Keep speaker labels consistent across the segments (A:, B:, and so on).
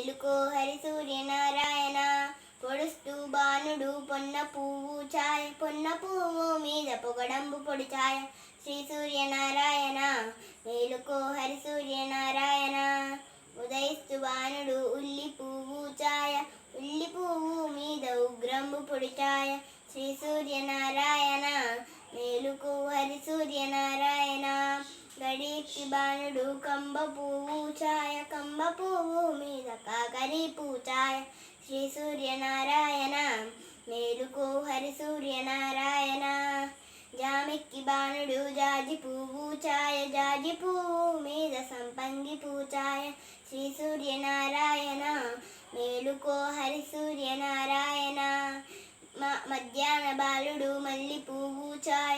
A: మేలుకో హరి సూర్యనారాయణ. పొడుస్తూ బాణుడు పొన్న పువ్వు ఛాయ పొన్న పువ్వు మీద పొగడంబు పొడి ఛాయ శ్రీ సూర్యనారాయణ మేలుకో హరి సూర్యనారాయణ. ఉదయిస్తు బాణుడు ఉల్లి పువ్వు ఛాయ ఉల్లి పువ్వు మీద ఉగ్రంబు పొడి ఛాయ శ్రీ సూర్యనారాయణ మేలుకో హరి సూర్యనారాయణ. గడికి బాణుడు కంబ పువ్వు ఛాయ కంబ పువ్వు మీద కాకరి పూచాయ శ్రీ సూర్యనారాయణ మేలుకో హరి సూర్యనారాయణ జామిక్కి బాణుడు జాజి పువ్వు ఛాయ జాజి పువ్వు మీద సంపంగి పూచాయ శ్రీ సూర్యనారాయణ మేలుకో హరి సూర్యనారాయణ మ- మధ్యాహ్న బాలుడు మల్లి పువ్వు ఛాయ మల్లి పువ్వు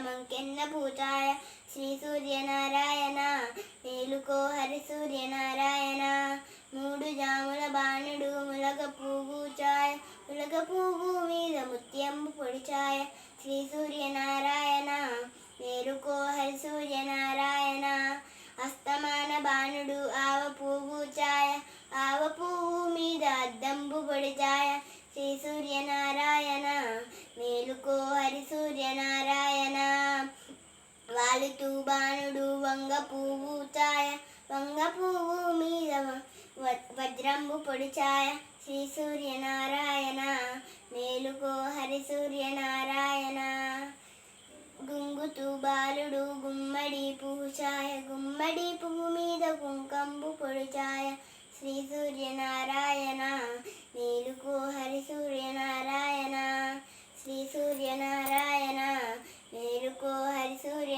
A: మీద మంకెన్న శ్రీ సూర్యనారాయణ మేలుకో హరి సూర్యనారాయణ. మూడు జాముల బాణుడు ములగ పువ్వు ములగ పువ్వు మీద ముత్యంబు పొడిచాయ శ్రీ సూర్యనారాయణ మేలుకో హరి సూర్యనారాయణ. అస్తమాన బాణుడు ఆవ పువ్వు ఛాయ ఆవ పువ్వు మీద అద్దంబు పొడిచాయ శ్రీ సూర్యనారాయణ మేలుకో హరి సూర్యనారాయణ వాలుతూ బాణుడు వంగ పువ్వు ఛాయ వంగ పువ్వు మీద వజ్రంబు పొడి ఛాయ. శ్రీ సూర్యనారాయణ మేలుకో హరి సూర్యనారాయణ. గుంగుతూ బాలుడు గుమ్మడి పువ్వు ఛాయ గుమ్మడి పువ్వు మీద కుంకంబు పొడి ఛాయ. శ్రీ సూర్యనారాయణ మేలుకో హరి సూర్యనారాయణ. శ్రీ సూర్యనారాయణ మేలుకో హరి సూర్య